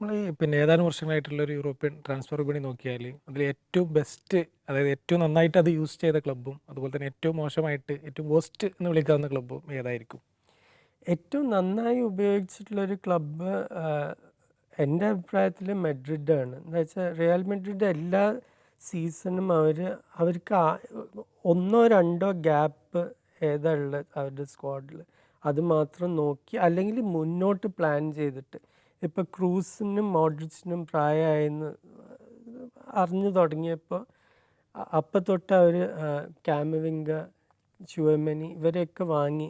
നമ്മൾ പിന്നെ ഏതാനും വർഷങ്ങളായിട്ടുള്ള ഒരു യൂറോപ്യൻ ട്രാൻസ്ഫർ വിപണി നോക്കിയാൽ അതിൽ ഏറ്റവും ബെസ്റ്റ് അതായത് ഏറ്റവും നന്നായിട്ട് അത് യൂസ് ചെയ്ത ക്ലബ്ബും അതുപോലെ തന്നെ ഏറ്റവും മോശമായിട്ട് ഏറ്റവും വേസ്റ്റ് എന്ന് വിളിക്കാവുന്ന ക്ലബ്ബും ഏതായിരിക്കും? ഏറ്റവും നന്നായി ഉപയോഗിച്ചിട്ടുള്ളൊരു ക്ലബ്ബ് എന്റെ അഭിപ്രായത്തിൽ മെഡ്രിഡാണ് എന്താ വെച്ചാൽ റിയൽ മെഡ്രിഡ് എല്ലാ സീസണും അവർ അവർക്ക് ഒന്നോ രണ്ടോ ഗ്യാപ്പ് ഏതാ ഉള്ളത് അവരുടെ സ്ക്വാഡിൽ അത് മാത്രം നോക്കി അല്ലെങ്കിൽ മുന്നോട്ട് പ്ലാൻ ചെയ്തിട്ട്. ഇപ്പോൾ ക്രൂസിനും മോഡ്രിച്ചിനും പ്രായമായെന്ന് അറിഞ്ഞു തുടങ്ങിയപ്പോൾ അപ്പം തൊട്ട് അവർ ക്യാമവിങ്ക ചുവമനി ഇവരെയൊക്കെ വാങ്ങി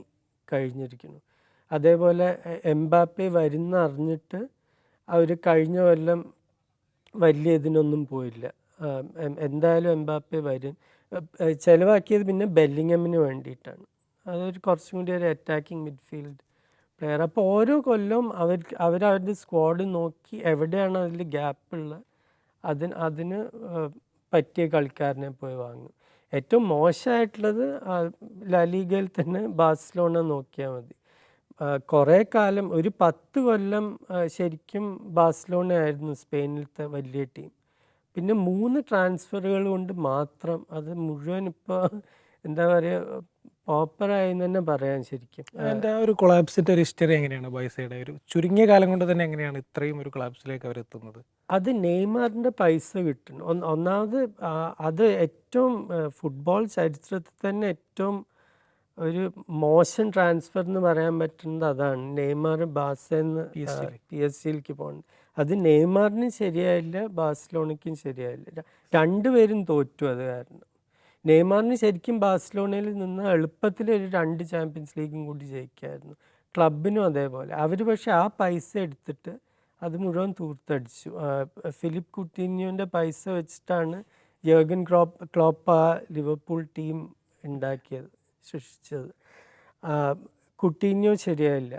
കഴിഞ്ഞിരിക്കുന്നു. അതേപോലെ എംബാപ്പെ വരുന്ന അറിഞ്ഞിട്ട് അവർ കഴിഞ്ഞ കൊല്ലം വലിയ ഇതിനൊന്നും പോയില്ല. എന്തായാലും എംബാപ്പെ വരും. ചിലവാക്കിയത് പിന്നെ ബെല്ലിങ്ങമിന് വേണ്ടിയിട്ടാണ്. അതൊരു കുറച്ചും കൂടി ഒരു അറ്റാക്കിംഗ് മിഡ്ഫീൽഡ് പ്ലെയർ അപ്പോൾ ഓരോ കൊല്ലവും അവർ അവരവരുടെ സ്ക്വാഡ് നോക്കി എവിടെയാണ് അതിൽ ഗ്യാപ്പ് ഉള്ളത് അതിന് അതിന് പറ്റിയ കളിക്കാരനെ പോയി വാങ്ങും. ഏറ്റവും മോശമായിട്ടുള്ളത് ലാലിഗയിൽ തന്നെ ബാഴ്സലോണ നോക്കിയാൽ മതി. കുറേ കാലം ഒരു പത്ത് കൊല്ലം ശരിക്കും ബാഴ്സലോണ ആയിരുന്നു സ്പെയിനിലത്തെ വലിയ ടീം. പിന്നെ മൂന്ന് ട്രാൻസ്ഫറുകൾ കൊണ്ട് മാത്രം അത് മുഴുവൻ ഇപ്പോൾ എന്താ പറയുക എന്ന് തന്നെ പറയാം ശരിക്കും. അതിന്റെ ഒരു കൊളാപ്സിന്റെ ഒരു ഹിസ്റ്ററി എങ്ങനെയാണ് പൈസയുടെ ഒരു ചുരുങ്ങിയ കാലം കൊണ്ട് തന്നെ എങ്ങനെയാണ് ഇത്രയും ഒരു കൊളാപ്സിലേക്ക് അവർ എത്തുന്നത്? അത് നെയ്മറിന്റെ പൈസ കിട്ടുന്നു ഒന്ന് ഒന്നാമത് അത് ഏറ്റവും ഫുട്ബോൾ ചരിത്രത്തിൽ തന്നെ ഏറ്റവും ഒരു മോശം ട്രാൻസ്ഫർ എന്ന് പറയാൻ പറ്റുന്നത് അതാണ്. നെയ്മർ ബാസെന്ന് പി എസ് സിയിലേക്ക് പോകുന്നത് അത് നെയ്മറിനും ശരിയായില്ല ബാഴ്സലോണയ്ക്കും ശരിയായില്ല. രണ്ടുപേരും തോറ്റു അത് കാരണം. നെയ്മറിന് ശരിക്കും ബാഴ്സലോണയിൽ നിന്ന് എളുപ്പത്തിൽ ഒരു രണ്ട് ചാമ്പ്യൻസ് ലീഗും കൂടി ജയിക്കായിരുന്നു. ക്ലബിനും അതേപോലെ. അവർ പക്ഷെ ആ പൈസ എടുത്തിട്ട് അത് മുഴുവൻ തൂർത്തടിച്ചു. ഫിലിപ്പ് കുട്ടീനിയോന്റെ പൈസ വെച്ചിട്ടാണ് യോഗൻ ക്രോപ്പ് ക്ലോപ്പ് ആ ലിവർപൂൾ ടീം ഉണ്ടാക്കിയത് സൃഷ്ടിച്ചത്. കുട്ടീനിയോ ശരിയായില്ല.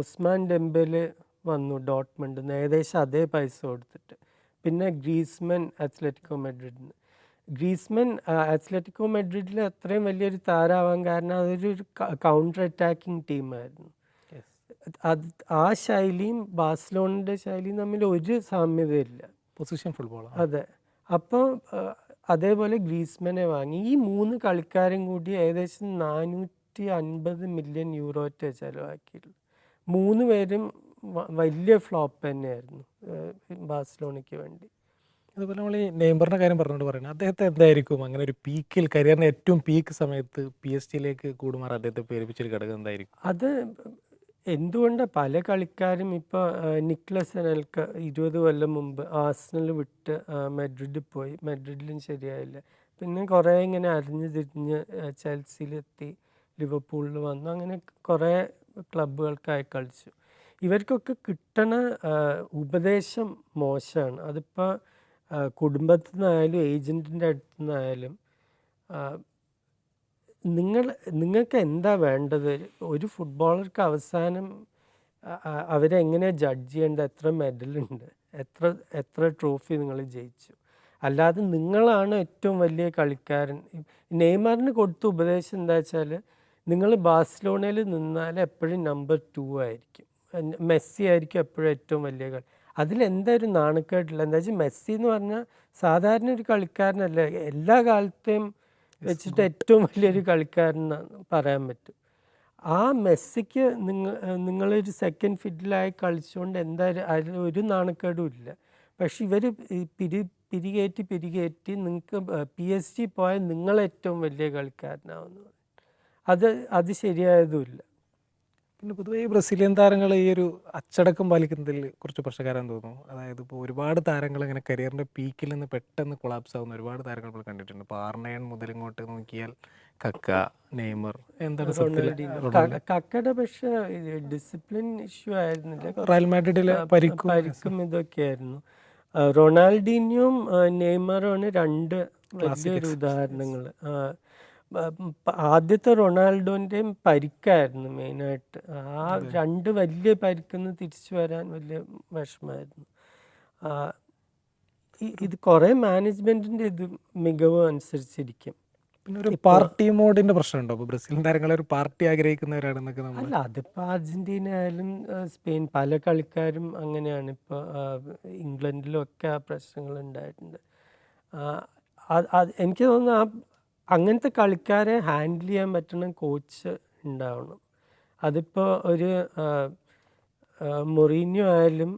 ഉസ്മാൻ ഡെമ്പൽ വന്നു ഡോട്ട്മണ്ടിൽ നിന്ന്. ഏകദേശം അതേ പൈസ കൊടുത്തിട്ട്. പിന്നെ ഗ്രീസ്മൻ അത്ലറ്റിക്കോ മെഡ്രിഡിന്. ഗ്രീസ്മൻ അത്ലറ്റിക്കോ മെഡ്രിഡിൽ അത്രയും വലിയൊരു താരാവാൻ കാരണം അതൊരു കൗണ്ടർ അറ്റാക്കിംഗ് ടീമായിരുന്നു അത് ആ ശൈലിയും ബാഴ്സലോണിന്റെ ശൈലിയും തമ്മിൽ ഒരു സാമ്യതയില്ല. പൊസിഷൻ ഫുട്ബോൾ അതെ. അപ്പോൾ അതേപോലെ ഗ്രീസ്മനെ വാങ്ങി. ഈ മൂന്ന് കളിക്കാരും കൂടി ഏകദേശം നാനൂറ്റി അൻപത് മില്യൺ യൂറോറ്റ ചെലവാക്കിയിട്ടുള്ളു മൂന്ന് പേരും വലിയ ഫ്ലോപ്പ് തന്നെയായിരുന്നു ബാഴ്സലോണയ്ക്ക് വേണ്ടി. അതുപോലെ നമ്മൾ ഈ നെയ്മറിന്റെ കാര്യം പറഞ്ഞുകൊണ്ട് പറയുന്നത് അദ്ദേഹത്തെ എന്തായിരിക്കും? അങ്ങനെ ഒരു പീക്കിൽ കരിയറിന്റെ ഏറ്റവും പീക്ക് സമയത്ത് പി എസ് ടിയിലേക്ക് കൂടുമാർ അദ്ദേഹത്തെ പേരിപ്പിച്ചൊരു ഘടകം എന്തായിരിക്കും? അത് എന്തുകൊണ്ട് പല കളിക്കാരും ഇപ്പോൾ നിക്ലസ് എനൽക്ക ഇരുപത് കൊല്ലം മുമ്പ് ആസ്നൽ വിട്ട് മെഡ്രിഡിൽ പോയി. മെഡ്രിഡിലും ശരിയായില്ല. പിന്നെ കുറേ ഇങ്ങനെ അറിഞ്ഞു തിരിഞ്ഞ് ചെൽസിയിലെത്തി ലിവർപൂളിൽ വന്നു. അങ്ങനെ കുറേ ക്ലബുകൾക്കായി കളിച്ചു. ഇവർക്കൊക്കെ കിട്ടണ ഉപദേശം മോശമാണ് അതിപ്പോൾ കുടുംബത്തിൽ നിന്നായാലും ഏജന്റിന്റെ അടുത്തു നിന്നായാലും നിങ്ങൾ നിങ്ങൾക്ക് എന്താ വേണ്ടത്? ഒരു ഫുട്ബോളർക്ക് അവസാനം അ- അ- അവരെ എങ്ങനെ ജഡ്ജ് ചെയ്യേണ്ടത്? എത്ര മെഡലുണ്ട് എത്ര എത്ര ട്രോഫി നിങ്ങൾ ജയിച്ചു? അല്ലാതെ നിങ്ങളാണ് ഏറ്റവും വലിയ കളിക്കാരൻ. നെയ്മറിന് കൊടുത്ത ഉപദേശം എന്താ വെച്ചാൽ നിങ്ങൾ ബാഴ്സലോണയിൽ നിന്നാൽ എപ്പോഴും നമ്പർ ടു ആയിരിക്കും. മെസ്സി ആയിരിക്കും എപ്പോഴും ഏറ്റവും വലിയ കളി. അതിലെന്താ ഒരു നാണക്കേടില്ല. എന്താ വെച്ചാൽ മെസ്സി എന്ന് പറഞ്ഞാൽ സാധാരണ ഒരു കളിക്കാരനല്ല. എല്ലാ കാലത്തെയും വെച്ചിട്ട് ഏറ്റവും വലിയൊരു കളിക്കാരൻ പറയാൻ പറ്റും. ആ മെസ്സിക്ക് നിങ്ങൾ നിങ്ങളൊരു സെക്കൻഡ് ഫിഡിലായി കളിച്ചുകൊണ്ട് എന്തായാലും അതിൽ ഒരു നാണക്കേടും ഇല്ല. പക്ഷെ ഇവർ പിരി പിരികേറ്റി പിരികേറ്റി നിങ്ങൾക്ക് പി എസ് ജി പോയാൽ നിങ്ങളേറ്റവും വലിയ കളിക്കാരനാവുന്നു. അത് അത് ശരിയായതുമില്ല പിന്നെ പൊതുവേ ഈ ബ്രസീലിയൻ താരങ്ങൾ ഈ ഒരു അച്ചടക്കം പാലിക്കുന്നതിൽ കുറച്ച് പ്രശ്നക്കാരാന്ന് തോന്നുന്നു. അതായത് ഇപ്പോൾ ഒരുപാട് താരങ്ങൾ ഇങ്ങനെ കരിയറിന്റെ പീക്കിൽ നിന്ന് പെട്ടെന്ന് കൊളാപ്സ് ആവുന്ന ഒരുപാട് താരങ്ങൾ നമ്മൾ കണ്ടിട്ടുണ്ട്. ഇപ്പോൾ ആർണയൻ മുതൽ ഇങ്ങോട്ട് നോക്കിയാൽ കക്ക നെയ്മർ എന്താണ് കക്കയുടെ പക്ഷേ ഡിസിപ്ലിൻ ഇഷ്യൂ ആയിരുന്നില്ല. റയൽ മാഡ്രിഡിലെ പരിക്കും പരിക്കും ഇതൊക്കെയായിരുന്നു. ആയിരുന്നു റൊണാൾഡീനിയും നെയ്മറും നെയ്മറുമാണ് രണ്ട് വലിയൊരു ഉദാഹരണങ്ങൾ ആദ്യത്തെ റൊണാൾഡോന്റെയും പരിക്കായിരുന്നു മെയിനായിട്ട്. ആ രണ്ട് വലിയ പരിക്കുന്ന് തിരിച്ചു വരാൻ വലിയ വിഷമമായിരുന്നു. ഇത് കുറേ മാനേജ്മെന്റിന്റെ ഇത് മികവ് അനുസരിച്ചിരിക്കും. പിന്നെ ഒരു പാർട്ടി മോഡിന്റെ പ്രശ്നമുണ്ടോ? ഉണ്ടോ ബ്രസീലിൻ താരങ്ങളെ ഒരു പാർട്ടി ആഗ്രഹിക്കുന്നവരാണെന്നൊക്കെ നമ്മൾ അല്ല അതിപ്പോൾ അർജന്റീന ആയാലും സ്പെയിൻ പല കളിക്കാരും അങ്ങനെയാണ്. ഇപ്പോൾ ഇംഗ്ലണ്ടിലും ഒക്കെ ആ പ്രശ്നങ്ങൾ ഉണ്ടായിട്ടുണ്ട്. എനിക്ക് തോന്നുന്നു ആ അങ്ങനത്തെ കളിക്കാരെ ഹാൻഡിൽ ചെയ്യാൻ പറ്റുന്ന കോച്ച് ഉണ്ടാവണം. അതിപ്പോൾ ഒരു മൊറീനിയോ ആയാലും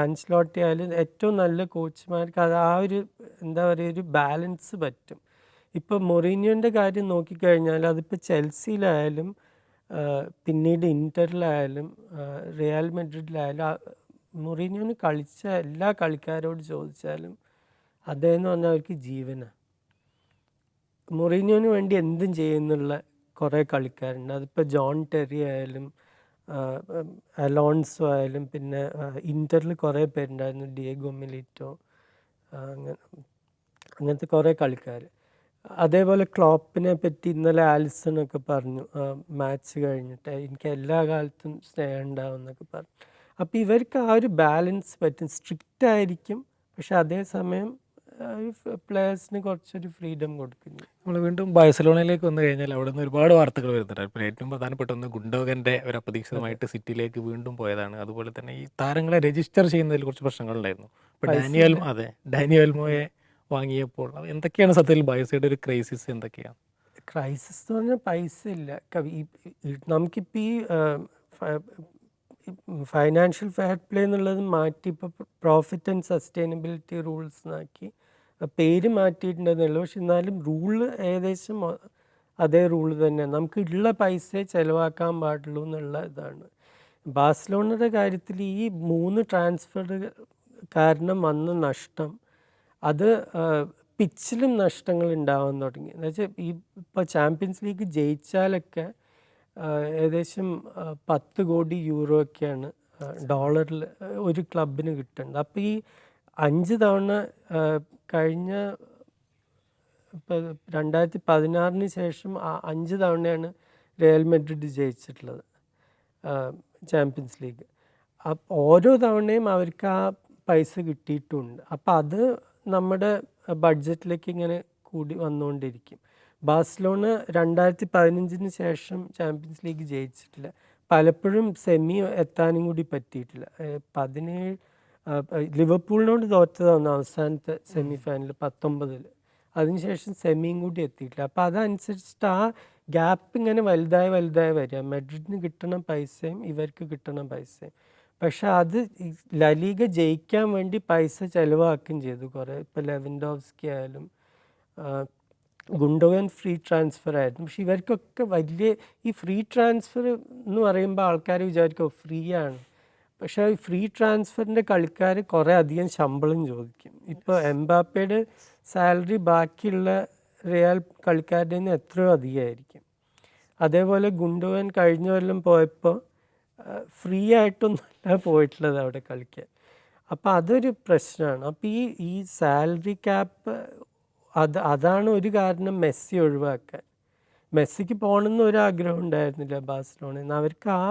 ആൻസ്ലോട്ടി ആയാലും ഏറ്റവും നല്ല കോച്ചുമാർക്ക് അത് ആ ഒരു എന്താ പറയുക ഒരു ബാലൻസ് പറ്റും. ഇപ്പോൾ മൊറീനിയോന്റെ കാര്യം നോക്കിക്കഴിഞ്ഞാൽ അതിപ്പോൾ ചെൽസിയിലായാലും പിന്നീട് ഇന്ററിലായാലും ആ, റിയൽ മെഡ്രിഡിലായാലും മൊറീനിയോന് കളിച്ച എല്ലാ കളിക്കാരോട് ചോദിച്ചാലും അദ്ദേഹം എന്ന് പറഞ്ഞാൽ അവർക്ക് ജീവനാണ് മൊറീനിയോന് വേണ്ടി എന്തും ചെയ്യുന്നുള്ള കുറേ കളിക്കാരുണ്ട്. അതിപ്പോൾ ജോൺ ടെറി ആയാലും അലോൺസോ ആയാലും പിന്നെ ഇന്ററിൽ കുറേ പേരുണ്ടായിരുന്നു. ഡിയേഗോ മിലിറ്റോ അങ്ങനെ അങ്ങനത്തെ കുറേ കളിക്കാർ അതേപോലെ ക്ലോപ്പിനെ പറ്റി ഇന്നലെ ആലിസൺ ഒക്കെ പറഞ്ഞു മാച്ച് കഴിഞ്ഞിട്ട്. എനിക്ക് എല്ലാ കാലത്തും സ്നേഹം ഉണ്ടാവും എന്നൊക്കെ പറഞ്ഞു. അപ്പോൾ ഇവർക്ക് ആ ഒരു ബാലൻസ് പറ്റും. സ്ട്രിക്റ്റ് ആയിരിക്കും പക്ഷെ അതേസമയം പ്ലേയേഴ്സിന് കുറച്ചൊരു ഫ്രീഡം കൊടുക്കുന്നു. നമ്മൾ വീണ്ടും ബാഴ്സലോണയിലേക്ക് വന്നു കഴിഞ്ഞാൽ അവിടെ നിന്ന് ഒരുപാട് വാർത്തകൾ വരുന്നുണ്ട്. ഇപ്പോൾ ഏറ്റവും പ്രധാനപ്പെട്ട ഒന്ന് ഗുണ്ടോഗന്റെ ഒരു അപ്രതീക്ഷിതമായിട്ട് സിറ്റിയിലേക്ക് വീണ്ടും പോയതാണ്. അതുപോലെ തന്നെ ഈ താരങ്ങളെ രജിസ്റ്റർ ചെയ്യുന്നതിൽ കുറച്ച് പ്രശ്നങ്ങളുണ്ടായിരുന്നു ഇപ്പോൾ ഡാനിയൽ അതെ ഡാനിയൽ മോയെ വാങ്ങിയപ്പോൾ എന്തൊക്കെയാണ് സത്യത്തിൽ ബാഴ്സയുടെ ഒരു ക്രൈസിസ് എന്തൊക്കെയാണ്? ക്രൈസിസ് എന്ന് പറഞ്ഞാൽ പൈസ ഇല്ല. നമുക്കിപ്പോൾ ഈ ഫൈനാൻഷ്യൽ ഫെയർ പ്ലേ എന്നുള്ളത് മാറ്റി ഇപ്പോൾ പ്രോഫിറ്റ് ആൻഡ് സസ്റ്റൈനബിലിറ്റി റൂൾസ് എന്നാക്കി ആ പേര് മാറ്റിയിട്ടുണ്ടെന്നുള്ളൂ പക്ഷെ എന്നാലും റൂൾ ഏകദേശം അതേ റൂൾ തന്നെ നമുക്ക് ഉള്ള പൈസയെ ചിലവാക്കാൻ പാടുള്ളൂ എന്നുള്ള ഇതാണ്. ബാഴ്സലോണയുടെ കാര്യത്തിൽ ഈ മൂന്ന് ട്രാൻസ്ഫർ കാരണം വന്ന നഷ്ടം അത് പിച്ചിലും നഷ്ടങ്ങൾ ഉണ്ടാവാൻ തുടങ്ങി. എന്ന് വെച്ചാൽ ഈ ഇപ്പോൾ ചാമ്പ്യൻസ് ലീഗ് ജയിച്ചാലൊക്കെ ഏകദേശം പത്ത് കോടി യൂറോ ഒക്കെയാണ് ഡോളറിൽ ഒരു ക്ലബിന് കിട്ടുന്നത് അപ്പോൾ ഈ അഞ്ച് തവണ കഴിഞ്ഞ ഇപ്പോൾ രണ്ടായിരത്തി പതിനാറിന് ശേഷം അഞ്ച് തവണയാണ് റയൽ മെഡ്രിഡ് ജയിച്ചിട്ടുള്ളത് ചാമ്പ്യൻസ് ലീഗ്. ഓരോ തവണയും അവർക്ക് ആ പൈസ കിട്ടിയിട്ടുണ്ട്. അപ്പം അത് നമ്മുടെ ബഡ്ജറ്റിലേക്ക് ഇങ്ങനെ കൂടി വന്നുകൊണ്ടിരിക്കും ബാഴ്സലോണ രണ്ടായിരത്തി പതിനഞ്ചിന് ശേഷം ചാമ്പ്യൻസ് ലീഗ് ജയിച്ചിട്ടില്ല. പലപ്പോഴും സെമി എത്താനും കൂടി പറ്റിയിട്ടില്ല. പതിനേഴ് ലിവർപൂളിനോട് തോറ്റതാണ് അവസാനത്തെ സെമി ഫൈനൽ പത്തൊമ്പതിൽ അതിനുശേഷം സെമിയും കൂടി എത്തിയിട്ടില്ല. അപ്പോൾ അതനുസരിച്ചിട്ട് ആ ഗ്യാപ്പ് ഇങ്ങനെ വലുതായി വലുതായി വരിക. മെഡ്രിഡിന് കിട്ടണ പൈസയും ഇവർക്ക് കിട്ടണ പൈസയും. പക്ഷെ അത് ലലീഗ ജയിക്കാൻ വേണ്ടി പൈസ ചിലവാക്കുകയും ചെയ്തു കുറേ. ഇപ്പോൾ ലെവൻഡോവ്സ്കി ആയാലും ഗുണ്ടോവൻ ഫ്രീ ട്രാൻസ്ഫർ ആയിരുന്നു. പക്ഷെ ഇവർക്കൊക്കെ വലിയ ഈ ഫ്രീ ട്രാൻസ്ഫർ എന്ന് പറയുമ്പോൾ ആൾക്കാർ വിചാരിക്കും ഫ്രീ ആണ്. പക്ഷേ ഈ ഫ്രീ ട്രാൻസ്ഫറിന്റെ കളിക്കാർ കുറേ അധികം ശമ്പളം ചോദിക്കും. ഇപ്പോൾ എംബാപ്പയുടെ സാലറി ബാക്കിയുള്ള റിയൽ കളിക്കാരുടെ നിന്ന് എത്രയോ അധികമായിരിക്കും. അതേപോലെ ഗുണ്ടുവൻ കഴിഞ്ഞ കൊല്ലം പോയപ്പോൾ ഫ്രീ ആയിട്ടൊന്നുമല്ല പോയിട്ടുള്ളത് അവിടെ കളിക്കാൻ. അപ്പോൾ അതൊരു പ്രശ്നമാണ്. അപ്പോൾ ഈ ഈ സാലറി ക്യാപ്പ് അത് അതാണ് ഒരു കാരണം മെസ്സി ഒഴിവാക്കാൻ. മെസ്സിക്ക് പോകണമെന്ന് ഒരു ആഗ്രഹം ഉണ്ടായിരുന്നില്ല ബാഴ്സലോണയിൽ. നിന്ന് അവർക്ക് ആ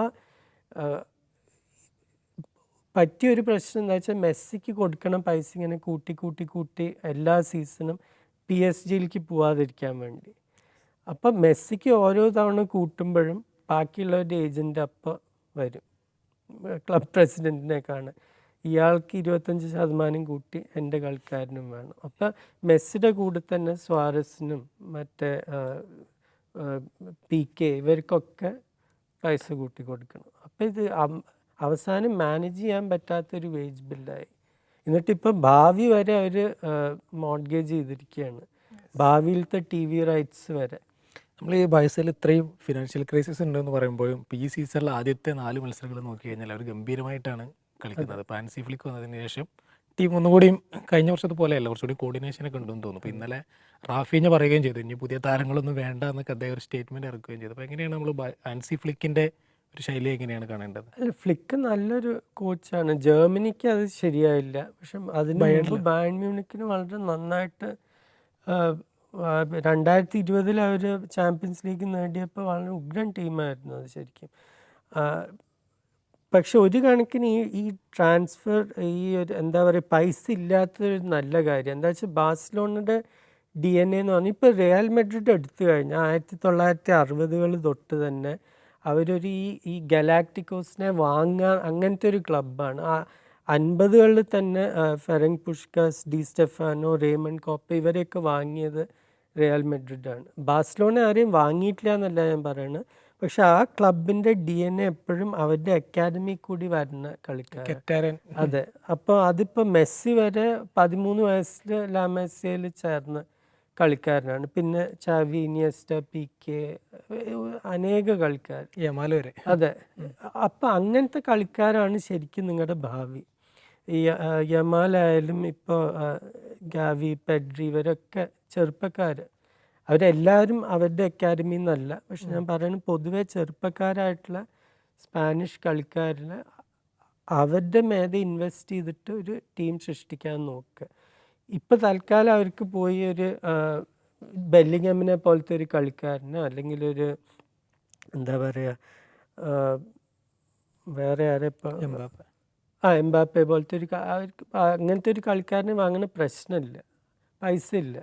പറ്റിയൊരു പ്രശ്നം എന്താ വെച്ചാൽ മെസ്സിക്ക് കൊടുക്കണം പൈസ ഇങ്ങനെ കൂട്ടി കൂട്ടി കൂട്ടി എല്ലാ സീസണും പി എസ് ജിയിലേക്ക് പോവാതിരിക്കാൻ വേണ്ടി. അപ്പം മെസ്സിക്ക് ഓരോ തവണ കൂട്ടുമ്പോഴും ബാക്കിയുള്ളവരുടെ ഏജന്റ് അപ്പം വരും. ക്ലബ് പ്രസിഡന്റിനെ ഇയാൾക്ക് ഇരുപത്തഞ്ച് ശതമാനം കൂട്ടി എന്റെ കളിക്കാരനും വേണം. അപ്പം മെസ്സിയുടെ കൂടെ തന്നെ സ്വാരസിനും മറ്റേ പി കെ ഇവർക്കൊക്കെ പൈസ കൂട്ടി കൊടുക്കണം. അപ്പം ഇത് അവസാനം മാനേജ് ചെയ്യാൻ പറ്റാത്തൊരു വേജ് ബില്ലായി എന്നിട്ടിപ്പോൾ ഭാവി വരെ അവർ മോഡ്ഗേജ് ചെയ്തിരിക്കുകയാണ് ഭാവിയിലത്തെ ടി വി റൈറ്റ്സ് വരെ. നമ്മൾ ഈ വയസ്സിൽ ഇത്രയും ഫിനാൻഷ്യൽ ക്രൈസിസ് ഉണ്ടെന്ന് പറയുമ്പോഴും ഈ സീസണിലെ ആദ്യത്തെ നാല് മത്സരങ്ങൾ നോക്കി കഴിഞ്ഞാൽ അവർ ഗംഭീരമായിട്ടാണ് കളിക്കുന്നത്. പാൻസി ഫ്ലിക്ക് വന്നതിന് ശേഷം ടീം ഒന്നുകൂടിയും കഴിഞ്ഞ വർഷത്തെ പോലെയല്ല കുറച്ചുകൂടി കോർഡിനേഷനൊക്കെ ഉണ്ടെന്ന് തോന്നുന്നു. അപ്പോൾ ഇന്നലെ റാഫീഞ്ഞ പറയുകയും ചെയ്തു. ഇനി പുതിയ താരങ്ങളൊന്നും വേണ്ട എന്നൊക്കെ അദ്ദേഹം ഒരു സ്റ്റേറ്റ്മെന്റ് ഇറക്കുകയും ചെയ്തു. അപ്പോൾ എങ്ങനെയാണ് നമ്മൾ ആൻസി ഫ്ലിക്കിന്റെ ഒരു ശൈലി എങ്ങനെയാണ് കാണേണ്ടത്? അല്ല ഫ്ലിക്ക് നല്ലൊരു കോച്ചാണ് ജർമ്മനിക്ക് അത് ശരിയായില്ല. പക്ഷെ അതിന് മുമ്പ് ബാൻ മ്യൂണിക്കിന് വളരെ നന്നായിട്ട് രണ്ടായിരത്തി ഇരുപതിൽ അവർ ചാമ്പ്യൻസ് ലീഗ് നേടിയപ്പോൾ വളരെ ഉഗ്രൻ ടീമായിരുന്നു അത് ശരിക്കും. പക്ഷെ ഒരു കണക്കിന് ഈ ഈ ട്രാൻസ്ഫർ ഈ ഒരു എന്താ പറയുക പൈസ ഇല്ലാത്തൊരു നല്ല കാര്യം. എന്താ വെച്ചാൽ ബാഴ്സലോണയുടെ ഡി എൻ എന്ന് പറഞ്ഞാൽ ഇപ്പോൾ റിയൽ മെഡ്രിഡ് എടുത്തു കഴിഞ്ഞാൽ ആയിരത്തി തൊള്ളായിരത്തി അറുപതുകൾ തൊട്ട് തന്നെ അവരൊരു ഈ ഈ ഗലാക്ടിക്കോസിനെ വാങ്ങാൻ അങ്ങനത്തെ ഒരു ക്ലബ്ബാണ്. ആ അൻപതുകളിൽ തന്നെ Ferenc Puskas Di Stefano Raymond Kopa ഇവരെയൊക്കെ വാങ്ങിയത് റിയൽ മെഡ്രിഡാണ്. ബാഴ്സലോണ ആരെയും വാങ്ങിയിട്ടില്ല എന്നല്ല ഞാൻ പറയുന്നത് പക്ഷെ ആ ക്ലബിന്റെ ഡി എൻ എ എപ്പോഴും അവരുടെ അക്കാദമി കൂടി വരുന്ന കളിക്കാർ കെറ്റാരൻ അതെ. അപ്പോൾ അതിപ്പോൾ മെസ്സി വരെ പതിമൂന്ന് വയസ്സിൽ ലാമേസിയയിൽ ചേർന്ന കളിക്കാരനാണ്. പിന്നെ ചാവി ഇനിയസ്റ്റ പി കെ അനേക കളിക്കാർ. യമാൽ വരെ. അതെ. അപ്പം അങ്ങനത്തെ കളിക്കാരാണ് ശരിക്കും നിങ്ങളുടെ ഭാവി. ഈ യമാലായാലും ഇപ്പോൾ ഗാവി പെഡ്രി ഇവരൊക്കെ ചെറുപ്പക്കാർ അവരെല്ലാവരും അവരുടെ അക്കാദമിയിൽ നിന്നല്ല പക്ഷെ ഞാൻ പറയുന്നത് പൊതുവേ ചെറുപ്പക്കാരായിട്ടുള്ള സ്പാനിഷ് കളിക്കാരിൽ അവരുടെ മേധ ഇൻവെസ്റ്റ് ചെയ്തിട്ട് ഒരു ടീം സൃഷ്ടിക്കാൻ നോക്കുക. ഇപ്പം തൽക്കാലം അവർക്ക് പോയി ഒരു ബെല്ലിങ്ങമിനെ പോലത്തെ ഒരു കളിക്കാരനോ അല്ലെങ്കിൽ ഒരു എന്താ പറയുക വേറെ ആരെ ആ എംബാപ്പെ പോലത്തെ ഒരു അവർക്ക് അങ്ങനത്തെ ഒരു കളിക്കാരനെ വാങ്ങുന്ന പ്രശ്നമില്ല. പൈസ ഇല്ല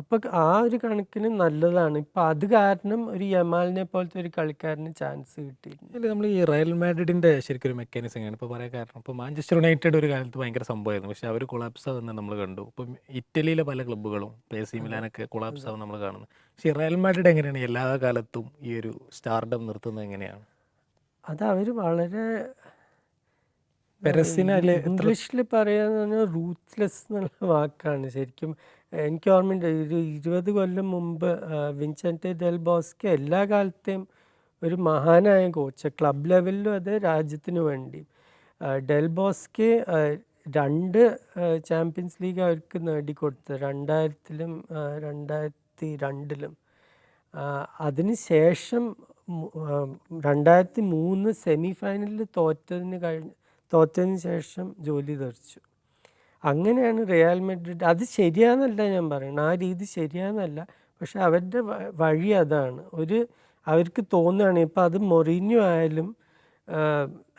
അപ്പോൾ ആ ഒരു കണക്കിന് നല്ലതാണ്. ഇപ്പം അത് കാരണം ഒരു യമാലിനെ പോലത്തെ ഒരു കളിക്കാരന് ചാൻസ് കിട്ടിയിട്ടുണ്ട്. ഇതിൽ നമ്മൾ ഈ റയൽ മാഡ്രിഡിന്റെ ശരിക്കും ഒരു മെക്കാനിസം ആണ്. ഇപ്പോൾ പറയാൻ കാരണം ഇപ്പോൾ മാഞ്ചസ്റ്റർ യുണൈറ്റഡ് ഒരു കാലത്ത് ഭയങ്കര സംഭവമായിരുന്നു. പക്ഷെ അവർ കൊളാപ്സ് ആവുന്നത് നമ്മൾ കണ്ടു. ഇപ്പം ഇറ്റലിയിലെ പല ക്ലബ്ബുകളും പേസി സി മിലാനൊക്കെ കൊളാപ്സ് ആവുന്നത് നമ്മൾ കാണുന്നു പക്ഷേ റയൽ മാഡ്രിഡ് എങ്ങനെയാണ് എല്ലാ കാലത്തും ഈ ഒരു സ്റ്റാർഡം നിർത്തുന്നത് എങ്ങനെയാണ്? അത് അവർ വളരെ പെരസിനെ അതിൽ എത്ര ഇംഗ്ലീഷിൽ പറയാന്ന് പറഞ്ഞാൽ റൂത്ത്ലെസ് എന്നുള്ള വാക്കാണ്. ശരിക്കും എനിക്ക് ഓർമ്മയുണ്ട് ഒരു ഇരുപത് കൊല്ലം മുമ്പ് വിൻസെന്റ് ഡെൽ ബോസ്കെ എല്ലാ കാലത്തെയും ഒരു മഹാനായ കോച്ച് ക്ലബ് ലെവലിലും അതെ രാജ്യത്തിന് വേണ്ടി. ഡെൽ ബോസ്കെ രണ്ട് ചാമ്പ്യൻസ് ലീഗ് അവർക്ക് നേടിക്കൊടുത്തത് രണ്ടായിരത്തിലും രണ്ടായിരത്തി രണ്ടിലും അതിന് ശേഷം മു- ആ, രണ്ടായിരത്തി മൂന്ന് സെമി ഫൈനലിൽ തോറ്റതിന് കഴിഞ്ഞ് തോറ്റതിന് ശേഷം ജോലി തെറിച്ചു. അങ്ങനെയാണ് റിയൽ മെഡ്രിഡ്. അത് ശരിയാന്നല്ല ഞാൻ പറയുന്നത്. ആ രീതി ശരിയാന്നല്ല. പക്ഷെ അവരുടെ വഴി അതാണ്. ഒരു അവർക്ക് തോന്നുകയാണ് ഇപ്പം അത് മൊറീന്യു ആയാലും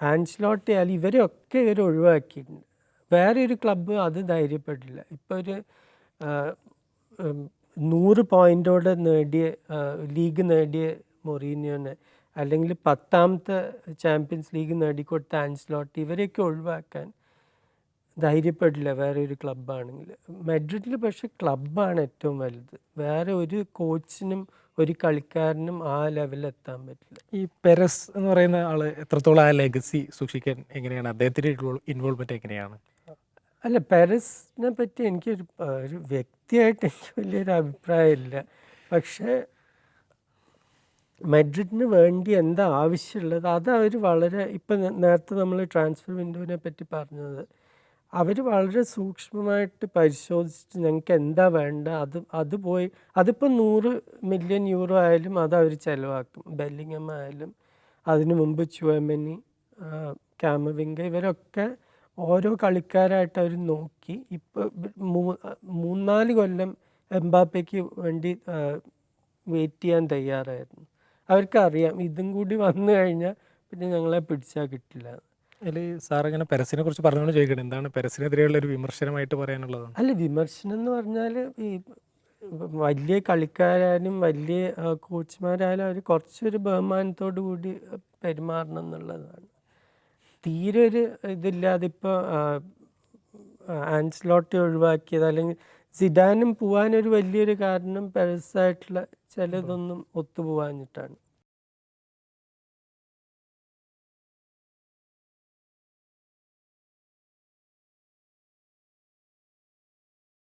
ആൻസ്ലോട്ടി ആയാലും ഇവരെയൊക്കെ ഇവർ ഒഴിവാക്കിയിട്ടുണ്ട്. വേറെ ഒരു ക്ലബ്ബ് അത് ധൈര്യപ്പെട്ടില്ല. ഇപ്പോൾ ഒരു നൂറ് പോയിന്റോടെ നേടിയ ലീഗ് നേടിയ മൊറീനിയോനെ അല്ലെങ്കിൽ പത്താമത്തെ ചാമ്പ്യൻസ് ലീഗ് നേടിക്കൊടുത്ത ആൻസ്ലോട്ട് ഇവരെയൊക്കെ ഒഴിവാക്കാൻ ധൈര്യപ്പെടില്ല. വേറെ ഒരു ക്ലബ്ബാണെങ്കിൽ മെഡ്രിഡിൽ പക്ഷെ ക്ലബ്ബാണ് ഏറ്റവും വലുത്. വേറെ ഒരു കോച്ചിനും ഒരു കളിക്കാരനും ആ ലെവലിൽ എത്താൻ പറ്റില്ല. ഈ പെരസ് എന്ന് പറയുന്ന ആൾ എത്രത്തോളം ആ ലെഗസി സൂക്ഷിക്കാൻ എങ്ങനെയാണ്? അദ്ദേഹത്തിന്റെ ഇൻവോൾവ്മെന്റ് എങ്ങനെയാണ്? അല്ല പെരസിനെ പറ്റി എനിക്കൊരു ഒരു വ്യക്തിയായിട്ട് എനിക്ക് വലിയൊരു അഭിപ്രായമില്ല. പക്ഷേ മെഡ്രിഡിന് വേണ്ടി എന്താ ആവശ്യമുള്ളത് അത് അവർ വളരെ ഇപ്പം നേരത്തെ നമ്മൾ ട്രാൻസ്ഫർ വിൻഡോവിനെ പറ്റി പറഞ്ഞത് അവർ വളരെ സൂക്ഷ്മമായിട്ട് പരിശോധിച്ചിട്ട് ഞങ്ങൾക്ക് എന്താ വേണ്ട അത് അത് പോയി അതിപ്പോൾ നൂറ് മില്യൺ യൂറോ ആയാലും അത് അവർ ചിലവാക്കും. ബെല്ലിങ്ങം ആയാലും അതിനു മുമ്പ് ചുവമനി ക്യാമവിങ്ക ഇവരൊക്കെ ഓരോ കളിക്കാരായിട്ട് അവർ നോക്കി. ഇപ്പോൾ മൂന്നാൽ കൊല്ലം എംബാപ്പയ്ക്ക് വേണ്ടി വെയിറ്റ് ചെയ്യാൻ തയ്യാറായിരുന്നു. അവർക്കറിയാം ഇതും കൂടി വന്നു കഴിഞ്ഞാൽ പിന്നെ ഞങ്ങളെ പിടിച്ചാൽ കിട്ടില്ല. അതിൽ സാർ ഇങ്ങനെ പെരസിനെ കുറിച്ച് പറഞ്ഞുകൊണ്ട് ചോദിക്കണം എന്താണ് പെരസിനെതിരെയുള്ള ഒരു വിമർശനമായിട്ട് പറയാനുള്ളത്? അല്ല വിമർശനം എന്ന് പറഞ്ഞാൽ ഈ വലിയ കളിക്കാരായാലും വലിയ കോച്ചുമാരായാലും അവർ കുറച്ചൊരു ബഹുമാനത്തോടു കൂടി പെരുമാറണം എന്നുള്ളതാണ്. തീരെ ഒരു ഇതില്ലാതെ ഇപ്പോൾ ആൻസ്ലോട്ട് ഒഴിവാക്കിയത് അല്ലെങ്കിൽ സിഡാനും പോകാനൊരു വലിയൊരു കാരണം പെരസായിട്ടുള്ള ചിലതൊന്നും ഒത്തുപോകാഞ്ഞിട്ടാണ്